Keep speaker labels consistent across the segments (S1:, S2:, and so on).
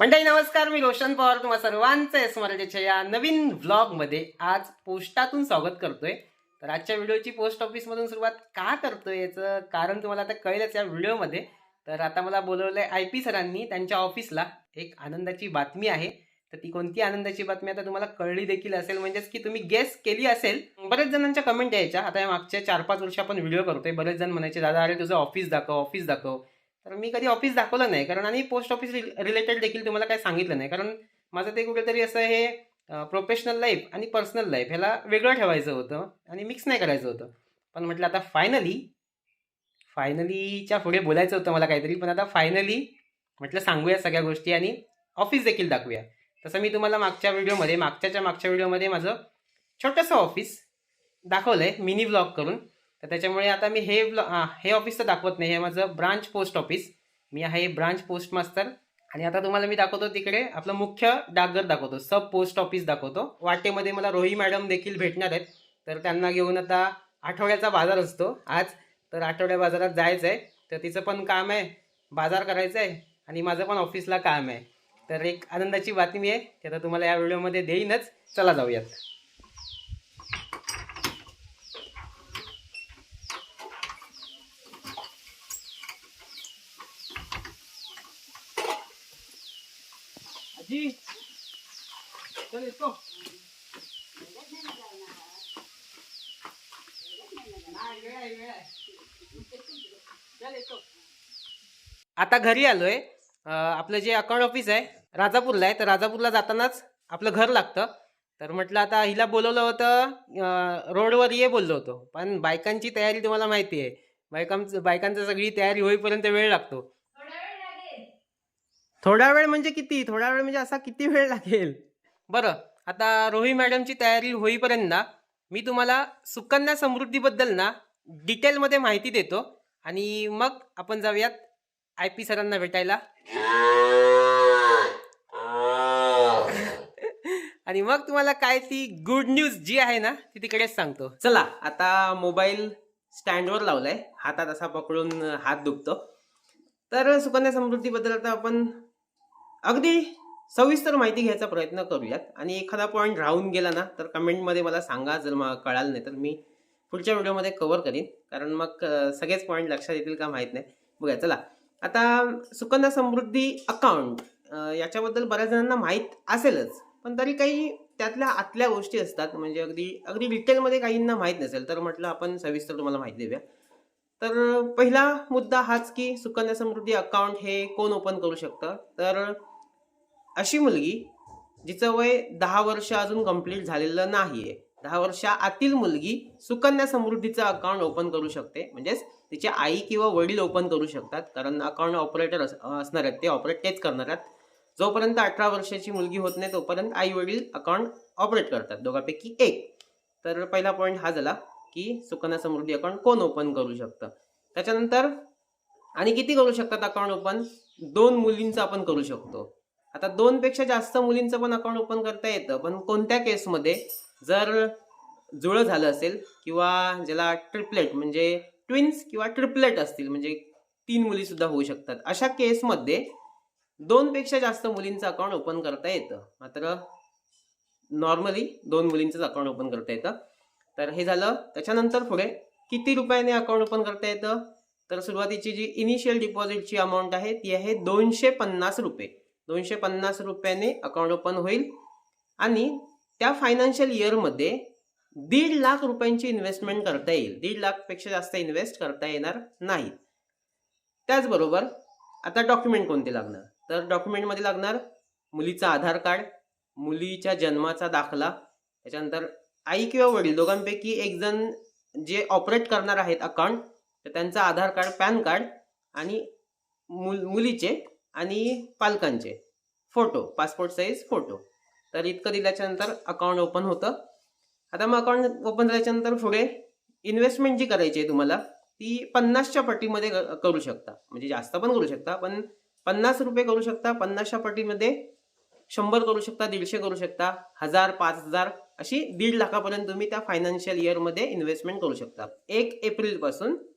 S1: मंडळी नमस्कार. मी रोशन पवार. तुम्हा सर्वांचं एस या नवीन व्लॉगमध्ये आज पोस्टातून स्वागत करतोय. तर आजच्या व्हिडिओची पोस्ट ऑफिसमधून सुरुवात का करतोय याचं कारण तुम्हाला आता कळेलच या व्हिडिओमध्ये. तर आता मला बोलवलंय आय पी सरांनी. त्यांच्या ऑफिसला एक आनंदाची बातमी आहे. तर ती कोणती आनंदाची बातमी आता तुम्हाला कळली देखील असेल. म्हणजेच की तुम्ही गेस केली असेल. बरेच जणांच्या कमेंट यायच्या. आता या मागच्या चार पाच वर्ष आपण व्हिडिओ करतोय. बरेच जण म्हणायचे दादा अरे तुझं ऑफिस दाखव ऑफिस दाखव. तर मी कधी ऑफिस दाखवलं नाही. कारण आणि पोस्ट ऑफिस रिलेटेड देखील तुम्हाला काही सांगितलं नाही. कारण माझं ते कुठेतरी असं हे प्रोफेशनल लाईफ आणि पर्सनल लाईफ ह्याला वेगळं ठेवायचं होतं आणि मिक्स नाही करायचं होतं. पण म्हटलं आता फायनली फायनलीच्या पुढे बोलायचं होतं मला काहीतरी. पण आता फायनली म्हटलं सांगूया सगळ्या गोष्टी आणि ऑफिस देखील दाखवूया. तसं मी तुम्हाला मागच्या व्हिडिओमध्ये मागच्याच्या मागच्या व्हिडिओमध्ये माझं छोटंसं ऑफिस दाखवलं आहे मिनी ब्लॉग करून. तर त्याच्यामुळे आता मी हे हे ऑफिस तर दाखवत नाही हे माझं ब्रांच पोस्ट ऑफिस मी आहे ब्रांच पोस्ट मास्तर आणि आता तुम्हाला मी दाखवतो तिकडे आपलं मुख्य डाकघर दाखवतो सब पोस्ट ऑफिस दाखवतो. वाटेमध्ये मला रोही मॅडम देखील भेटणार आहेत. तर त्यांना घेऊन आता आठवड्याचा बाजार असतो आज. तर आठवड्या बाजारात जायचं आहे तर तिचं पण काम आहे बाजार करायचं आहे आणि माझं पण ऑफिसला काम आहे. तर एक आनंदाची बातमी आहे ती आता तुम्हाला या व्हिडिओमध्ये देईनच. चला जाऊयात. आजी. चल येतो. आता घरी आलोय. आपलं जे अकाउंट ऑफिस आहे राजापूरला आहे तर राजापूरला जातानाच आपलं घर लागतं. तर म्हटलं आता हिला बोलवलं होतं रोडवर ये बोललो होतो. पण बायकांची तयारी तुम्हाला माहिती आहे. बायकांचं बायकांचं सगळी तयारी होईपर्यंत वेळ लागतो. थोडा वेळ म्हणजे किती? थोडा वेळ म्हणजे असा किती वेळ लागेल? बरं आता रोही मॅडमची तयारी होईपर्यंत ना मी तुम्हाला सुकन्या समृद्धीबद्दल ना डिटेलमध्ये माहिती देतो आणि मग आपण जाऊयात आय पी सरांना भेटायला. आणि मग तुम्हाला काय ती गुड न्यूज जी आहे ना ती तिकडेच सांगतो. चला आता मोबाईल स्टँडवर लावलाय. हातात असा पकडून हात दुखतो. तर सुकन्या समृद्धीबद्दल आता आपण अगदी सविस्तर माहिती घ्यायचा प्रयत्न करूयात. आणि एखादा पॉईंट राहून गेला ना तर कमेंटमध्ये मला सांगा जर मला कळालं नाही तर मी पुढच्या व्हिडिओमध्ये कव्हर करीन. कारण मग सगळेच पॉईंट लक्षात येतील का माहीत नाही. बघा चला. आता सुकन्या समृद्धी अकाउंट याच्याबद्दल बऱ्याच जणांना माहीत असेलच. पण तरी काही त्यातल्या आतल्या गोष्टी असतात. म्हणजे अगदी अगदी डिटेलमध्ये काहींना माहीत नसेल तर म्हटलं आपण सविस्तर तुम्हाला माहिती देऊया. तर पहिला मुद्दा हाच की सुकन्या समृद्धी अकाउंट हे कोण ओपन करू शकतं? तर अशी मुलगी जिचं वय दहा वर्ष अजून कंप्लीट झालेलं नाहीये. दहा वर्षा आतील मुलगी सुकन्या समृद्धीचं अकाउंट ओपन करू शकते. म्हणजेच तिची आई किंवा वडील ओपन करू शकतात. कारण अकाउंट ऑपरेटर असणार आहेत. ते ऑपरेट तेच करणार आहेत. जोपर्यंत अठरा वर्षाची मुलगी होत नाही तोपर्यंत आई वडील अकाउंट ऑपरेट करतात. दोघांपैकी एक. तर पहिला पॉईंट हा झाला की सुकन्या समृद्धी अकाउंट कोण ओपन करू शकतं? त्याच्यानंतर आणि किती करू शकतात अकाउंट ओपन दोन मुलींचं आपण करू शकतो. आता दोन पेक्षा जास्त मुलींचं पण अकाउंट ओपन करता येतं पण कोणत्या केसमध्ये जर जुळं झालं असेल किंवा ज्याला ट्रिपलेट म्हणजे ट्विन्स किंवा ट्रिपलेट असतील म्हणजे तीन मुली सुद्धा होऊ शकतात अशा केसमध्ये दोन पेक्षा जास्त मुलींचं अकाउंट ओपन करता येतं. मात्र नॉर्मली दोन मुलींचंच अकाउंट ओपन करता येतं. तर हे झालं. त्याच्यानंतर पुढे किती रुपयाने अकाउंट ओपन करता येतं? तर सुरुवातीची जी इनिशियल डिपॉझिटची अमाऊंट आहे ती आहे दोनशे पन्नास रुपये. दोनशे पन्नास रुपयाने अकाउंट ओपन होईल. आणि त्या फायनान्शियल इयरमध्ये दीड लाख रुपयांची इन्व्हेस्टमेंट करता येईल. दीड लाखपेक्षा जास्त इन्व्हेस्ट करता येणार नाही. त्याचबरोबर आता डॉक्युमेंट कोणते लागणार? तर डॉक्युमेंटमध्ये लागणार मुलीचं आधार कार्ड मुलीच्या जन्माचा दाखला त्याच्यानंतर आई किंवा वडील दोघांपैकी एक जण जे ऑपरेट करणार आहेत अकाउंट तर त्यांचं आधार कार्ड पॅन कार्ड आणि मुल मुलीचे आणि पालकांचे. Photo passport size photo. तर इतकं दिल्याच्यानंतर अकाउंट ओपन होतं. आता मग अकाउंट ओपन झाल्याच्यानंतर पुढे इन्व्हेस्टमेंट जी करायची आहे तुम्हाला ती पन्नासच्या पट्टीमध्ये क- करू शकता. म्हणजे जास्त पण करू शकता पण पन्नास रुपये करू शकता पन्नासच्या पट्टीमध्ये शंभर करू शकता दीडशे करू शकता हजार पाच हजार अशी दीड लाखापर्यंत तुम्ही त्या फायनान्शियल इयरमध्ये इन्व्हेस्टमेंट करू शकता. एक एप्रिलपासून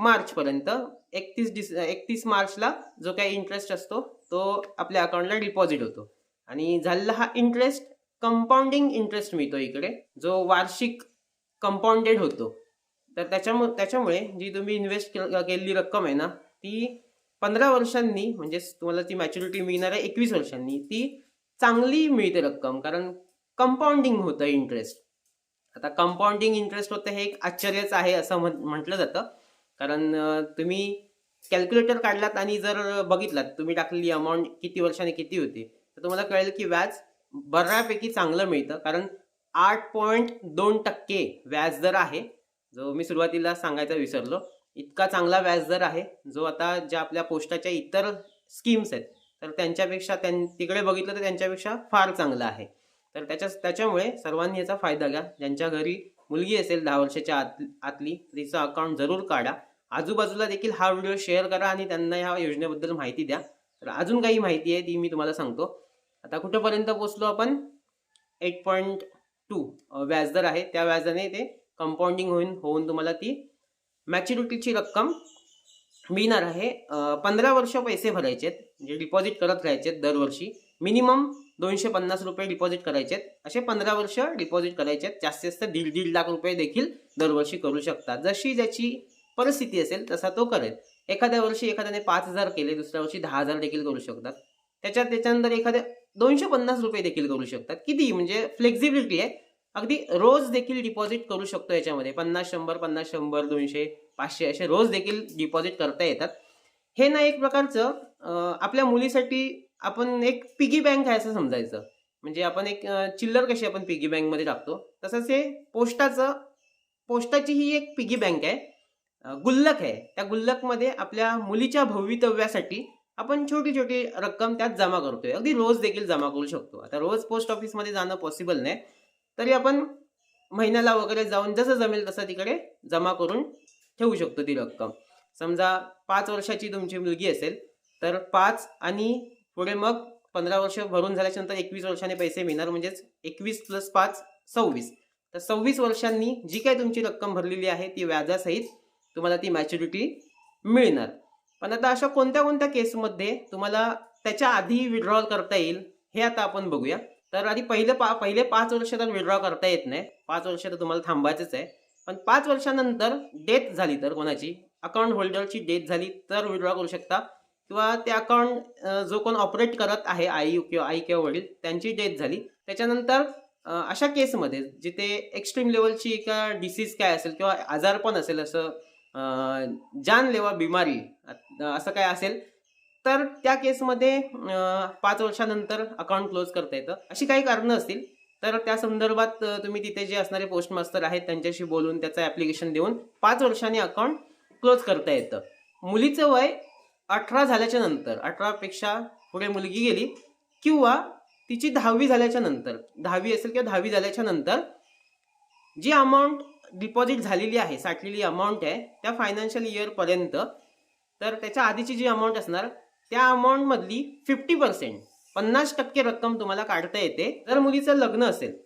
S1: मार्चपर्यंत एकतीस डिस एकतीस मार्चला जो काही इंटरेस्ट असतो तो आपल्या अकाउंटला डिपॉझिट होतो. आणि झालेला हा इंटरेस्ट कंपाऊंडिंग इंटरेस्ट मिळतो इकडे जो वार्षिक कंपाऊंडेड होतो. तर त्याच्यामुळे त्याच्यामुळे जी तुम्ही इन्व्हेस्ट केलेली रक्कम आहे ना ती पंधरा वर्षांनी म्हणजेच तुम्हाला ती मॅच्युरिटी मिळणार आहे एकवीस वर्षांनी ती चांगली मिळते रक्कम. कारण कंपाऊंडिंग होतं इंटरेस्ट आता कंपाऊंडिंग इंटरेस्ट होतं हे एक आश्चर्यच आहे असं म्हण- म्हटलं जातं. कारण तुम्ही कॅल्क्युलेटर काढलात आणि जर बघितलात तुम्ही टाकलेली अमाऊंट किती वर्षाने किती होती तर तुम्हाला कळेल की व्याज बऱ्यापैकी चांगलं मिळतं. कारण आठ पॉईंट दोन टक्के व्याज दर आहे. जो मी सुरुवातीला सांगायचा विसरलो. इतका चांगला व्याज दर आहे जो आता ज्या आपल्या पोस्टाच्या इतर स्कीम्स आहेत तर त्यांच्यापेक्षा त्यां तिकडे बघितलं तर त्यांच्यापेक्षा फार चांगलं आहे. तर त्याच्या त्याच्यामुळे सर्वांनी याचा फायदा घ्या. ज्यांच्या घरी मुलगी असेल दहा वर्षाच्या आत आतली तिचं अकाउंट जरूर काढा. आजूबाजूला देखील हा व्हिडिओ शेअर करा आणि त्यांना ह्या योजनेबद्दल माहिती द्या. तर अजून काही माहिती आहे ती मी तुम्हाला सांगतो. आता कुठंपर्यंत पोचलो आपण? एट पॉईंट टू व्याजदर आहे. त्या व्याजाने ते कंपाऊंडिंग होऊन होऊन तुम्हाला ती मॅच्युरिटीची रक्कम मिळणार आहे. पंधरा वर्ष पैसे भरायचे आहेत म्हणजे डिपॉझिट करत राहायचे आहेत दरवर्षी. मिनिमम दोनशे पन्नास रुपये डिपॉझिट करायचे आहेत. असे पंधरा वर्ष डिपॉझिट करायचे आहेत. जास्तीत जास्त दीड दीड लाख रुपये देखील दरवर्षी करू शकता जशी ज्याची परिस्थिती असेल तसा तो करेल. एखाद्या वर्षी एखाद्याने पाच हजार केले दुसऱ्या वर्षी दहा हजार देखील करू शकतात. त्याच्यात त्याच्यानंतर एखाद्या दोनशे पन्नास रुपये देखील करू शकतात. किती? म्हणजे फ्लेक्झिबिलिटी आहे. अगदी रोज देखील डिपॉझिट करू शकतो याच्यामध्ये. पन्नास शंभर पन्नास शंभर दोनशे पाचशे असे रोज देखील डिपॉझिट करता येतात. हे ना एक प्रकारचं आपल्या मुलीसाठी आपण एक पिगी बँक आहे असं समजायचं. म्हणजे आपण एक चिल्लर कशी आपण पिगी बँकमध्ये टाकतो? तसंच हे पोस्टाचं पोस्टाची ही एक पिगी बँक आहे. गुल्लक आहे. त्या गुल्लकमध्ये आपल्या मुलीच्या भवितव्यासाठी आपण छोटी छोटी रक्कम त्यात जमा करतोय. अगदी रोज देखील जमा करू शकतो. आता रोज पोस्ट ऑफिसमध्ये जाणं पॉसिबल नाही. तरी आपण महिन्याला वगैरे जाऊन जसं जमेल तसं तिकडे जमा करून ठेवू शकतो ती रक्कम. समजा पाच वर्षाची तुमची मुलगी असेल तर पाच आणि पुढे मग पंधरा वर्ष भरून झाल्याच्यानंतर एकवीस वर्षाने पैसे मिळणार म्हणजेच एकवीस प्लस पाच सव्वीस. तर सव्वीस वर्षांनी जी काही तुमची रक्कम भरलेली आहे ती व्याजासहित तुम्हाला ती मॅच्युरिटी मिळणार. पण आता अशा कोणत्या कोणत्या केसमध्ये तुम्हाला त्याच्या आधी विड्रॉल करता येईल हे आता आपण बघूया. तर आधी पहिले पा पहिले पाच वर्ष तर विड्रॉ करता येत नाही. पाच वर्ष तर तुम्हाला थांबायचंच आहे. पण पाच वर्षानंतर डेथ झाली तर कोणाची? अकाउंट होल्डरची डेथ झाली तर विड्रॉ करू शकता. किंवा ते अकाउंट जो कोण ऑपरेट करत आहे आई किंवा आई किंवा वडील त्यांची डेथ झाली. त्याच्यानंतर अशा केसमध्ये जिथे एक्स्ट्रीम लेवलची एका डिसीज काय असेल किंवा आजारपण असेल असं जानलेवा बिमारी असं काय असेल तर त्या केसमध्ये पाच वर्षानंतर अकाउंट क्लोज करता येतं. अशी काही कारणं असतील तर त्या संदर्भात तुम्ही तिथे जे असणारे पोस्ट मास्टर आहेत त्यांच्याशी बोलून त्याचं ॲप्लिकेशन देऊन पाच वर्षांनी अकाउंट क्लोज करता येतं. मुलीचं वय अठरा झाल्याच्यानंतर अठरापेक्षा पुढे मुलगी गेली किंवा तिची दहावी झाल्याच्यानंतर दहावी असेल किंवा दहावी झाल्याच्यानंतर जी अमाऊंट डिपॉझिट झालेली आहे साठलेली अमाऊंट आहे त्या फायनान्शियल इयरपर्यंत तर त्याच्या आधीची जी अमाऊंट असणार त्या अमाऊंटमधली फिफ्टी पर्सेंट पन्नास टक्के रक्कम तुम्हाला काढता येते. जर मुलीचं लग्न असेल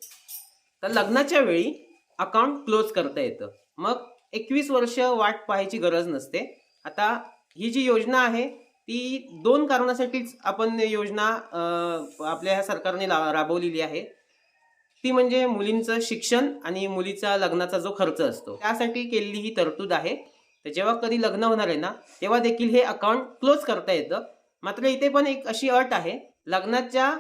S1: तर लग्नाच्या वेळी अकाउंट क्लोज करता येतं. मग एकवीस वर्ष वाट पाहायची गरज नसते. आता ही जी योजना आहे ती दोन कारणासाठीच आपण योजना आपल्या ह्या सरकारने ला- राबवलेली आहे. ती म्हणजे मुलींचं शिक्षण आणि मुलीचा लग्नाचा जो खर्च असतो त्यासाठी केलेली ही तरतूद आहे. तर जेव्हा कधी लग्न होणार आहे ना तेव्हा देखील हे अकाउंट क्लोज करता येतं. मात्र इथे पण एक अशी अट आहे लग्नाच्या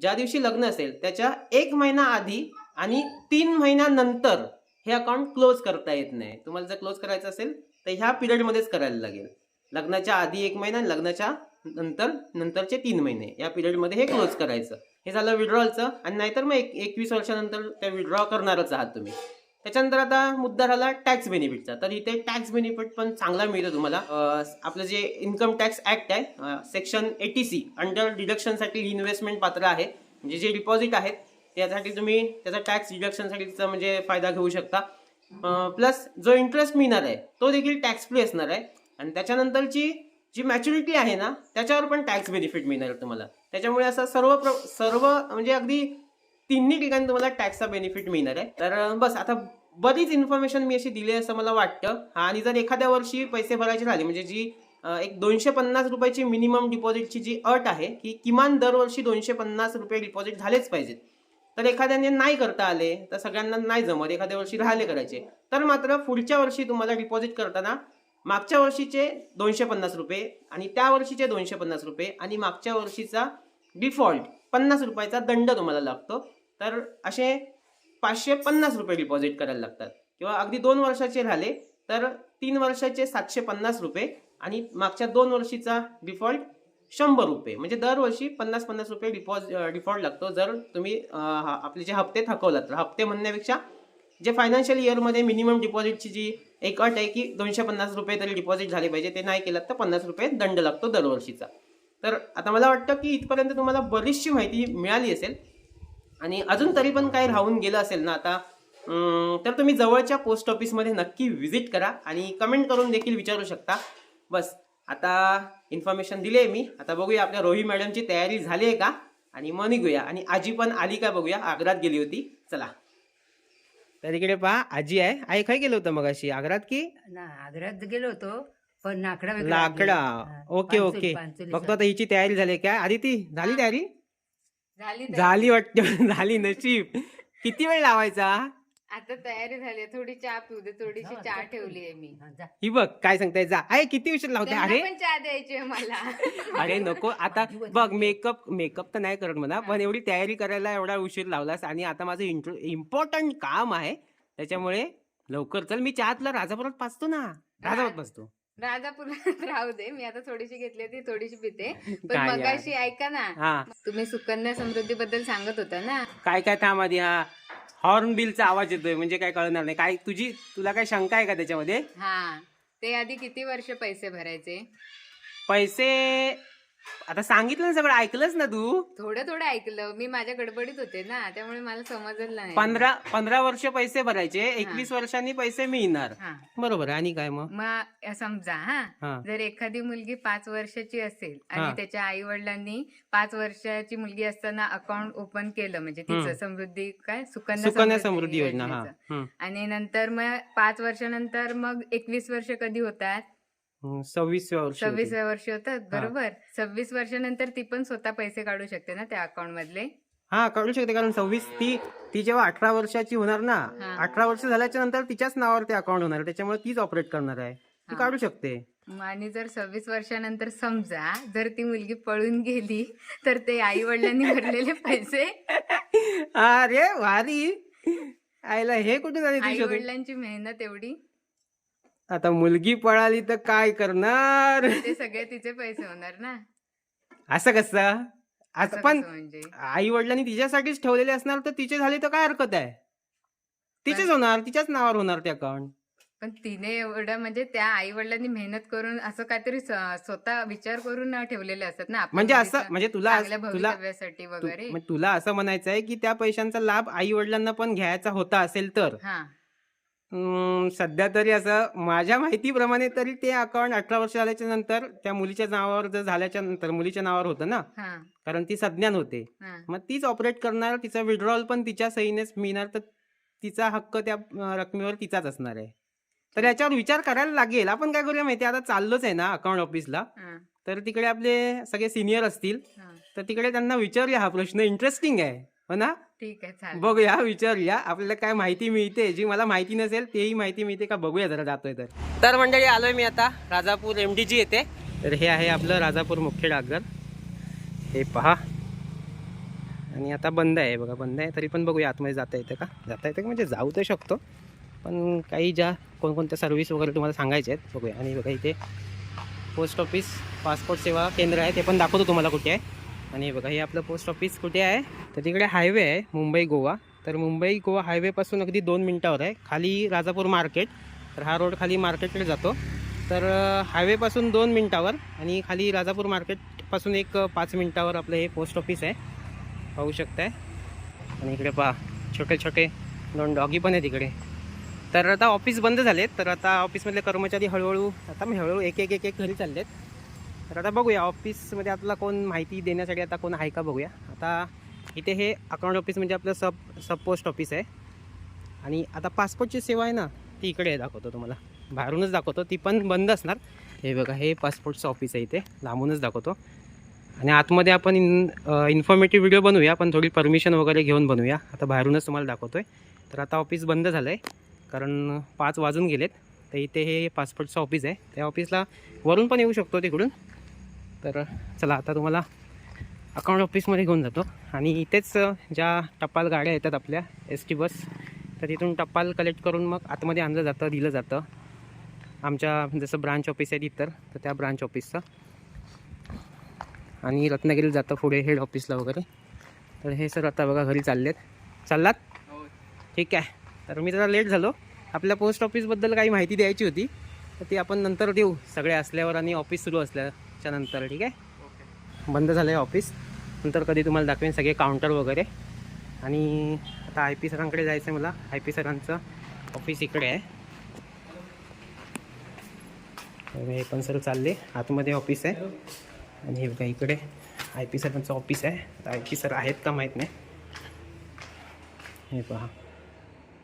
S1: ज्या दिवशी लग्न असेल त्याच्या एक महिना आधी आणि तीन महिन्यानंतर हे अकाउंट क्लोज करता येत नाही. तुम्हाला जर क्लोज करायचं असेल तर ह्या पिरियडमध्येच करायला लागेल. लग्नाच्या आधी एक महिना लग्नाच्या नंतर नंतरचे तीन महिने या पिरियडमध्ये हे क्लोज करायचं. हे झालं विड्रॉलचं आणि नाहीतर मग एक एकवीस वर्षानंतर ते विड्रॉ करणारच आहात तुम्ही. त्याच्यानंतर आता मुद्दा झाला टॅक्स बेनिफिटचा तर इथे टॅक्स बेनिफिट पण चांगला मिळतो तुम्हाला. आपलं जे इन्कम टॅक्स ऍक्ट आहे सेक्शन एटी सी अंडर डिडक्शनसाठी इन्व्हेस्टमेंट पात्र आहे. म्हणजे जे डिपॉझिट आहेत त्यासाठी तुम्ही त्याचा टॅक्स डिडक्शनसाठीचा म्हणजे फायदा घेऊ शकता. प्लस जो इंटरेस्ट मिळणार आहे तो देखील टॅक्स फ्री असणार आहे. आणि त्याच्यानंतरची जी मॅच्युरिटी आहे ना त्याच्यावर पण टॅक्स बेनिफिट मिळणार तुम्हाला. त्याच्यामुळे असं सर्व प्र सर्व म्हणजे अगदी तिन्ही ठिकाणी तुम्हाला टॅक्सचा बेनिफिट मिळणार आहे. तर बस आता बरीच इन्फॉर्मेशन मी अशी दिली आहे असं मला वाटतं. आणि जर एखाद्या वर्षी पैसे भरायचे झाले म्हणजे जी एक दोनशे पन्नास रुपयाची मिनिमम डिपॉझिटची जी अट आहे की किमान दरवर्षी दोनशे पन्नास रुपये डिपॉझिट झालेच पाहिजेत. तर एखाद्याने नाही करता आले तर सगळ्यांना नाही जमत एखाद्या वर्षी राहिले करायचे. तर मात्र पुढच्या वर्षी तुम्हाला डिपॉझिट करताना मागच्या वर्षीचे दोनशे पन्नास रुपये आणि त्या वर्षीचे दोनशे पन्नास रुपये आणि मागच्या वर्षीचा डिफॉल्ट पन्नास रुपयाचा दंड तुम्हाला लागतो. तर असे पाचशे पन्नास रुपये डिपॉझिट करायला लागतात. किंवा अगदी दोन वर्षाचे झाले तर तीन वर्षाचे सातशे पन्नास रुपये आणि मागच्या दोन वर्षीचा डिफॉल्ट शंभर रुपये. म्हणजे दरवर्षी पन्नास पन्नास रुपये डिपॉझ डिफॉल्ट लागतो. जर तुम्ही हा- आपले जे हप्ते थकवलात तर हप्ते म्हणण्यापेक्षा जे फायनान्शियल इयरमध्ये मिनिमम डिपॉझिटची जी एक अट आहे की दोनशे पन्नास रुपये तरी डिपॉझिट झाले पाहिजे ते नाही केलं तर पन्नास रुपये दंड लागतो दरवर्षीचा. तर आता मला वाटतं की इथपर्यंत तुम्हाला बरीचशी माहिती मिळाली असेल. आणि अजून तरी पण काही राहून गेलं असेल ना आता तर तुम्ही जवळच्या पोस्ट ऑफिसमध्ये नक्की व्हिजिट करा आणि कमेंट करून देखील विचारू शकता. बस आता इन्फॉर्मेशन दिली आहे मी. आता बघूया आपल्या रोही मॅडमची तयारी झाली आहे का? आणि मग निघूया. आणि आजी पण आली का बघूया? आग्रात गेली होती. चला. तर इकडे पहा आजी आहे. आई काय गेलो होतं मग अशी आग्रात की?
S2: ना आग्र्यात गेलो होतो. पण नाकडा वेगळा
S1: लाकडा.
S2: हा,
S1: ओके
S2: पानसुली-
S1: ओके.
S2: पानसुली
S1: बघतो आता हिची तयारी झाली काय आधी ती झाली तयारी?
S3: झाली तयारी.
S1: झाली वाटतं. झाली नशीब. किती वेळ लावायचा?
S3: आता तयारी झाली थोडी चहा पिऊ दे. थोडीशी
S2: हा,
S3: चहा
S2: जा.
S3: ठेवली आहे मी.
S2: हा, जा.
S1: ही बघ काय सांगताय जा. अरे किती उशीर लावते
S3: त्यांना
S1: अरे.
S3: पण चहा द्यायची आहे मला.
S1: अरे नको. आता बघ मेकअप मेकअप तर नाही करत म्हणा पण एवढी तयारी करायला एवढा उशीर लावलास आणि आता माझं इम्पॉर्टंट काम आहे. त्याच्यामुळे लवकर चल. मी चहातला राजापुरात पाचतो ना. राजापुरात पाचतो
S3: राजापुरात राहू दे. मी आता थोडीशी घेतली ती थोडीशी पिते. पण
S1: काय यार.
S3: मगाशी ऐका ना. तुम्ही सुकन्या समृद्धी बद्दल सांगत होता ना.
S1: काय काय आधी हा हॉर्न बिलचा आवाज येतोय म्हणजे काय कळणार नाही. काय तुझी तुला काय शंका आहे का त्याच्यामध्ये?
S3: हा. ते आधी किती वर्ष पैसे भरायचे?
S1: पैसे आता सांगितलं ना सगळं ऐकलंच ना तू?
S3: थोडं थोडं ऐकलं. मी माझ्या गडबडीत होते ना त्यामुळे मला समजलं नाही.
S1: पंधरा पंधरा वर्ष पैसे भरायचे एकवीस वर्षांनी पैसे मिळणार.
S3: हा.
S1: बरोबर आहे. आणि काय मग?
S3: मग समजा हा.
S1: हा.
S3: जर एखादी मुलगी पाच वर्षाची असेल
S1: हा.
S3: आणि त्याच्या आई वडिलांनी पाच वर्षाची मुलगी असताना अकाउंट ओपन केलं म्हणजे तिचं. समृद्धी काय? सुकन्या
S1: सुकन्या समृद्धी योजना हा.
S3: योजनेचं.
S1: हम्म.
S3: आणि नंतर मग पाच वर्षानंतर मग एकवीस वर्ष कधी होतात?
S1: हम्म, सव्वीसव्या वर्षी होती.
S3: सव्वीस वर्ष होतात? बरोबर. सव्वीस वर्षानंतर ती पण स्वतः पैसे काढू शकते ना त्या अकाउंट मधले?
S1: हा काढू शकते कारण सव्वीस ती ती जेव्हा अठरा वर्षाची होणार ना
S3: हा.
S1: अठरा वर्ष झाल्याच्यानंतर तिच्याच नावावर ते अकाउंट होणार त्याच्यामुळे तीच ऑपरेट करणार आहे. ती
S3: हा.
S1: काढू शकते.
S3: मग आणि जर सव्वीस वर्षानंतर समजा जर ती मुलगी पळून गेली तर ते आई वडिलांनी भरलेले पैसे?
S1: अरे वारी आईला हे कुठे झाले
S3: आई
S1: तुझ्या
S3: वडिलांची मेहनत एवढी?
S1: आता मुलगी पळाली तर काय करणार?
S3: ते सगळे तिचे पैसे होणार ना.
S1: असं कसं? असं पण
S3: कसं म्हणजे?
S1: आई वडिलांनी तिच्यासाठीच ठेवलेले असणार तर तिचे झाले तर काय हरकत आहे? तिचेच होणार तिच्याच नावावर होणार ते अकाउंट.
S3: पण तिने एवढं म्हणजे त्या आई वडिलांनी मेहनत करून असं काहीतरी स्वतः विचार करून ठेवलेले असतात ना
S1: म्हणजे असं म्हणजे तुला
S3: चांगल्या
S1: तुला
S3: भवितव्यासाठी
S1: तू-
S3: वगैरे.
S1: तुला असं म्हणायचं आहे की त्या पैशांचा लाभ आई वडिलांना पण घ्यायचा होता असेल तर.
S3: हा.
S1: सध्या तरी असं माझ्या माहितीप्रमाणे तरी ते अकाउंट अठरा वर्ष झाल्याच्यानंतर त्या मुलीच्या नावावर जर झाल्याच्यानंतर मुलीच्या नावावर होतं ना? कारण ती सज्ञान होते. मग तीच ऑपरेट करणार तिचा विड्रॉल पण तिच्या सहीनेच मिळणार तर तिचा हक्क त्या रकमेवर तिचाच असणार आहे. तर याच्यावर विचार करायला लागेल. आपण काय करूया माहिती आता चाललोच आहे ना अकाउंट ऑफिसला तर तिकडे आपले सगळे सिनियर असतील. तर तिकडे त्यांना विचारूया हा प्रश्न इंटरेस्टिंग आहे. हो ना?
S3: ठीक आहे चालेल.
S1: बघूया विचारूया. आपल्याला काय माहिती मिळते जी मला माहिती नसेल तेही माहिती मिळते का बघूया जरा जातोय तर. तर मंडळी आलोय मी आता. राजापूर एम डी जी येते. तर हे आहे आपलं राजापूर मुख्य डाकघर. हे पहा. आणि आता बंद आहे बघा बंद आहे. तरी पण बघूया आतमध्ये जाता येतं का? जाता येतं का? म्हणजे जाऊ तर शकतो. पण काही ज्या कोणकोणत्या सर्व्हिस वगैरे तुम्हाला सांगायच्या आहेत बघूया. आणि बघा इथे पोस्ट ऑफिस पासपोर्ट सेवा केंद्र आहे ते पण दाखवतो तुम्हाला कुठे आहे. आणि बघा हे आपलं पोस्ट ऑफिस कुठे आहे? तर तिकडे हायवे आहे मुंबई गोवा. तर मुंबई गोवा हायवेपासून अगदी दोन मिनटावर आहे. खाली राजापूर मार्केट तर हा रोड खाली मार्केटकडे जातो. तर हायवेपासून दोन मिनटावर आणि खाली राजापूर मार्केटपासून एक पाच मिनटावर आपलं हे पोस्ट ऑफिस आहे. पाहू शकताय? आणि इकडे पहा छोटे छोटे दोन डॉगी पण आहे तिकडे तर आता ऑफिस बंद झालेत. तर आता ऑफिसमधले कर्मचारी हळूहळू आता मी हळूहळू एक एक एक एक घरी चाललेत. तर आता बघूया ऑफिसमध्ये आपला कोण माहिती देण्यासाठी आता कोण आहे का बघूया. आता इथे हे अकाउंट ऑफिस म्हणजे आपलं सब सब पोस्ट ऑफिस आहे. आणि आता पासपोर्टची सेवा आहे ना ती इकडे दाखवतो तुम्हाला. बाहेरूनच दाखवतो ती पण बंद असणार. हे बघा हे पासपोर्टचं ऑफिस आहे इथे लांबूनच दाखवतो. आणि आतमध्ये आपण इन इन्फॉर्मेटिव्ह व्हिडिओ बनवूया पण थोडी परमिशन वगैरे घेऊन बनवूया. आता बाहेरूनच तुम्हाला दाखवतो आहे तर आता ऑफिस बंद झालं आहे कारण पाच वाजून गेलेत. तर इथे हे पासपोर्टचं ऑफिस आहे. त्या ऑफिसला वरून पण येऊ शकतो तिकडून. तर चला आता तुम्हाला अकाउंट ऑफिसमध्ये घेऊन जातो. आणि इथेच ज्या टपाल गाड्या येतात आपल्या एस टी बस तर तिथून टपाल कलेक्ट करून मग आतमध्ये आणलं जातं दिलं जातं. आमच्या जसं ब्रांच ऑफिस आहे इतर तर त्या ब्रांच ऑफिसचं आणि रत्नागिरीला जातं पुढे हेड ऑफिसला वगैरे. तर हे सर आता बघा घरी चाललेत. चाललात? ठीक आहे. तर मी जरा लेट झालो. आपल्या पोस्ट ऑफिसबद्दल काही माहिती द्यायची होती. तर ती आपण नंतर देऊ. सगळे असल्यावर आणि ऑफिस सुरू असल्याच्या नंतर ठीक आहे? बंद झालं आहे ऑफिस. नंतर कधी तुम्हाला दाखवेन सगळे काउंटर वगैरे. आणि आता आय पी सरांकडे जायचं आहे मला. आय पी सरांचं ऑफिस इकडे आहे. हे पण सर चालले. आतमध्ये ऑफिस आहे. आणि हे बघा इकडे आय पी सरांचं ऑफिस आहे. आता आय पी सर आहेत का माहीत नाही. हे पहा.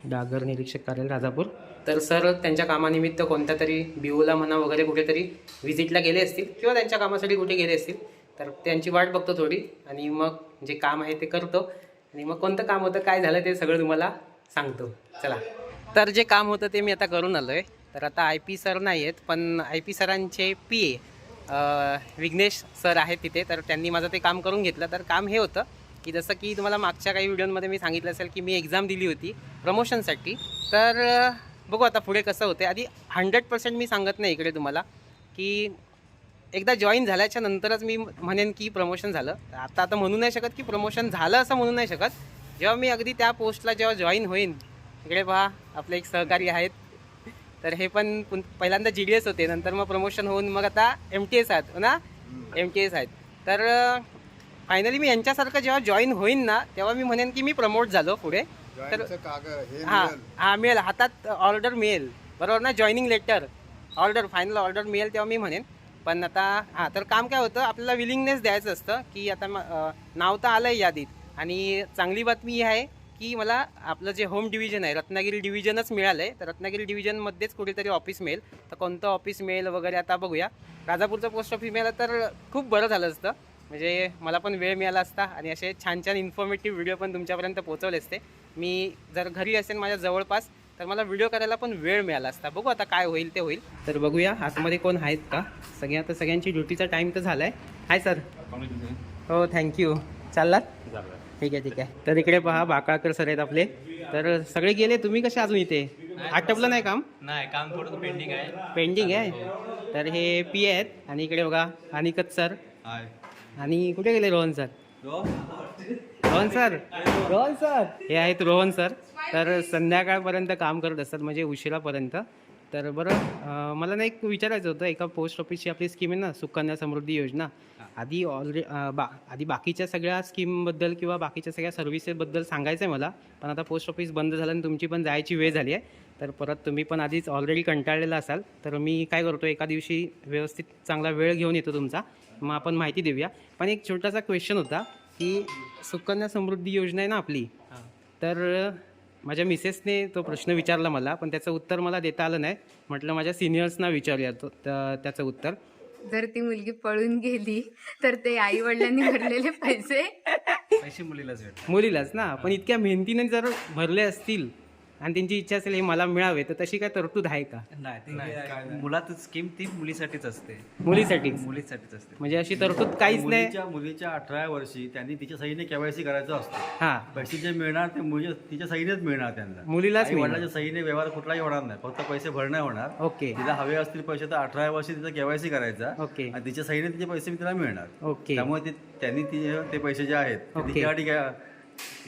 S1: डागर निरीक्षक कार्यालय राजापूर. तर सर त्यांच्या कामानिमित्त कोणत्या तरी बिहूला म्हणा वगैरे कुठेतरी व्हिजिटला गेले असतील किंवा त्यांच्या कामासाठी कुठे गेले असतील तर त्यांची वाट बघतो थोडी आणि मग जे काम आहे ते करतो. आणि मग कोणतं काम होतं काय झालं ते सगळं तुम्हाला सांगतो. चला. तर जे काम होतं ते मी आता करून आलो आहे तर आता आय पी सर नाही आहेत पण आय पी सरांचे पी ए विघ्नेश सर आहेत तिथे. तर त्यांनी माझं ते काम करून घेतलं. तर काम हे होतं की जसं की तुम्हाला मागच्या काही व्हिडिओमध्ये मी सांगितलं असेल की मी एक्झाम दिली होती प्रमोशनसाठी तर बघू आता पुढे कसं होते आधी हंड्रेड पर्सेंट मी सांगत नाही इकडे तुम्हाला की एकदा जॉईन झाल्याच्या नंतरच मी म्हणेन की प्रमोशन झालं. आता आता म्हणू नाही शकत की प्रमोशन झालं असं म्हणू नाही शकत. जेव्हा मी अगदी त्या पोस्टला जेव्हा जॉईन होईन इकडे पहा आपले एक सहकारी आहेत. तर हे पण पुन- पहिल्यांदा जी डी एस होते नंतर मग प्रमोशन होऊन मग आता एम टी एस आहेत हो ना? एम टी एस आहेत. तर फायनली मी यांच्यासारखं जेव्हा जॉईन होईन ना तेव्हा मी म्हणेन की मी प्रमोट झालो पुढे. तर हां हां मिळेल. हातात ऑर्डर मिळेल. बरोबर ना? Joining letter order final order मिळेल तेव्हा मी म्हणेन. पण आता हां तर काम काय होतं? आपल्याला विलिंगनेस द्यायचं असतं की आता नाव तर आलं आहे यादीत. आणि चांगली बातमी ही आहे की मला आपलं जे होम डिव्हिजन आहे रत्नागिरी डिव्हिजनच मिळालं आहे तर रत्नागिरी डिव्हिजनमध्येच कुठेतरी ऑफिस मिळेल. तर कोणतं ऑफिस मिळेल वगैरे आता बघूया. राजापूरचं पोस्ट ऑफिस मिळालं तर खूप बरं झालं असतं. म्हणजे मला पण वेळ मिळाला असता आणि असे छान छान इन्फॉर्मेटिव्ह व्हिडिओ पण तुमच्यापर्यंत पोहोचवले असते. मी जर घरी असेल माझ्या जवळपास तर मला व्हिडिओ करायला पण वेळ मिळाला असता. बघू आता काय होईल ते होईल. तर बघूया आतमध्ये कोण आहेत का? सगळे आता सगळ्यांची ड्युटीचा टाईम तर झाला आहे हाय सर हो थँक्यू चाललात? ठीक आहे ठीक आहे. तर इकडे पहा बाकाळकर सर आहेत आपले. तर सगळे गेले? तुम्ही कसे अजून इथे? आटपलं नाही काम?
S4: नाही काम थोडं पेंडिंग आहे.
S1: पेंडिंग आहे? तर हे पी आहेत. आणि इकडे बघा अनिकत सर
S4: हाय
S1: आणि कुठे गेले Rohan sir? Rohan sir? Rohan sir? हे आहेत रोहन सर. तर संध्याकाळपर्यंत काम करत असतात म्हणजे उशिरापर्यंत. तर बरं मला ना एक विचारायचं होतं एका पोस्ट ऑफिसची आपली स्कीम आहे ना सुकन्या समृद्धी योजना. आधी ऑलरे बा आधी बाकीच्या सगळ्या स्कीमबद्दल किंवा बाकीच्या सगळ्या सर्व्हिसेसबद्दल सांगायचं आहे मला पण आता पोस्ट ऑफिस बंद झालं आणि तुमची पण जायची वेळ झाली आहे. तर परत तुम्ही पण आधीच ऑलरेडी कंटाळलेला असाल तर मी काय करतो एका दिवशी व्यवस्थित चांगला वेळ घेऊन येतो तुमचा. मग आपण माहिती देऊया. पण एक छोटासा क्वेश्चन होता की सुकन्या समृद्धी योजना आहे ना आपली? तर माझ्या मिसेसने तो प्रश्न विचारला मला पण त्याचं उत्तर मला देता आलं नाही. म्हटलं माझ्या सिनियर्सना विचारूया तो त्या- त्याचं उत्तर.
S3: जर ती मुलगी पळून गेली तर ते आई वडिलांनी भरलेले पैसे?
S4: पैसे मुलीलाच भेटतात.
S1: मुलीलाच ना? पण इतक्या मेहनतीने जर भरले असतील आणि त्यांची इच्छा असेल हे मला मिळावे. तर तशी काय तरतूद आहे का?
S4: नाही ते मुलात स्कीम ती मुलीसाठीच असते.
S1: मुलीसाठीच?
S4: मुलीसाठीच असते.
S1: म्हणजे अशी तरतूद काहीच नाही?
S5: मुलीच्या मुलीच्या अठरा वर्षी त्यांनी तिच्या सहीने केवायसी करायचं असतं.
S1: हां.
S5: पैसे जे मिळणार ते मुली तिच्या सहीनेच मिळणार त्यांना.
S1: मुलीलाच
S5: आई
S1: मिळणार.
S5: वडिलांच्या सहीने व्यवहार कुठलाही होणार नाही. फक्त पैसे भरणे होणार.
S1: ओके.
S5: तिला हवे असतील पैसे तर अठरा वर्षी तिचा केवायसी करायचा.
S1: ओके.
S5: आणि तिच्या सहीने तिचे पैसे तिला मिळणार.
S1: ओके.
S5: त्यामुळे ते त्यांनी तिचे ते पैसे जे आहेत ते
S1: ओके.
S5: तिच्यासाठी काय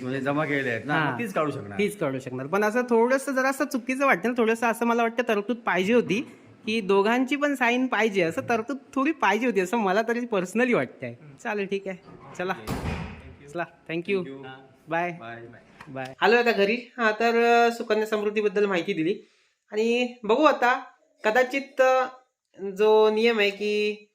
S5: म्हणजे जमा केलेले आहेत ना
S1: हां.
S5: मग तीच काढू शकणार.
S1: तीच काढू शकणार. पण असं थोडंसं जरासं चुकीचं वाटतं ना थोडंसं असं मला वाटतं तरतूद पाहिजे होती की दोघांची पण साईन पाहिजे असं तरतूद थोडी पाहिजे होती असं मला तरी पर्सनली वाटतंय. चालेल ठीक आहे. चला. चला. थँक्यू बाय
S5: बाय
S1: बाय आलो आता घरी. हां तर अ, सुकन्या समृद्धीबद्दल माहिती दिली. आणि बघू आता कदाचित अ, जो नियम आहे की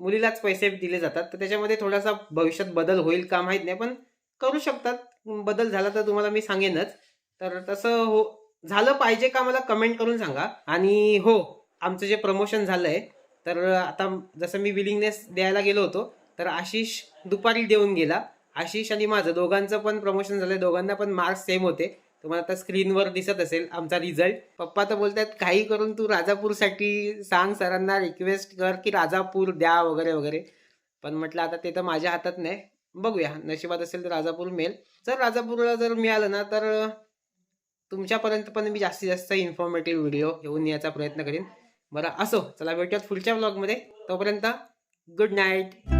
S1: मुलीलाच पैसे दिले जातात तर त्याच्यामध्ये थोडासा भविष्यात बदल होईल का माहीत नाही पण करू शकतात. बदल झाला तर तुम्हाला मी सांगेनच. तर तसं हो झालं पाहिजे का मला कमेंट करून सांगा. आणि हो आमचं जे प्रमोशन झालंय तर आता जसं मी विलिंगनेस द्यायला गेलो होतो तर आशिष दुपारी देऊन गेला. आशिष आणि माझं दोघांचं पण प्रमोशन झालंय. दोघांना पण मार्क्स सेम होते. तुम्हाला आता स्क्रीनवर दिसत असेल आमचा रिझल्ट पप्पा तर बोलतात काही करून तू राजापूरसाठी सांग सरांना रिक्वेस्ट कर की राजापूर द्या वगैरे वगैरे. पण म्हटलं आता ते तर माझ्या हातात नाही. बघूया. नशिबात असेल तर राजापूर मिळेल. जर राजापूरला जर मिळालं ना तर तुमच्यापर्यंत पण मी जास्तीत जास्त इन्फॉर्मेटिव्ह व्हिडिओ घेऊन यायचा प्रयत्न करेन. बरं असो. चला भेटूयात पुढच्या ब्लॉगमध्ये तोपर्यंत गुड नाईट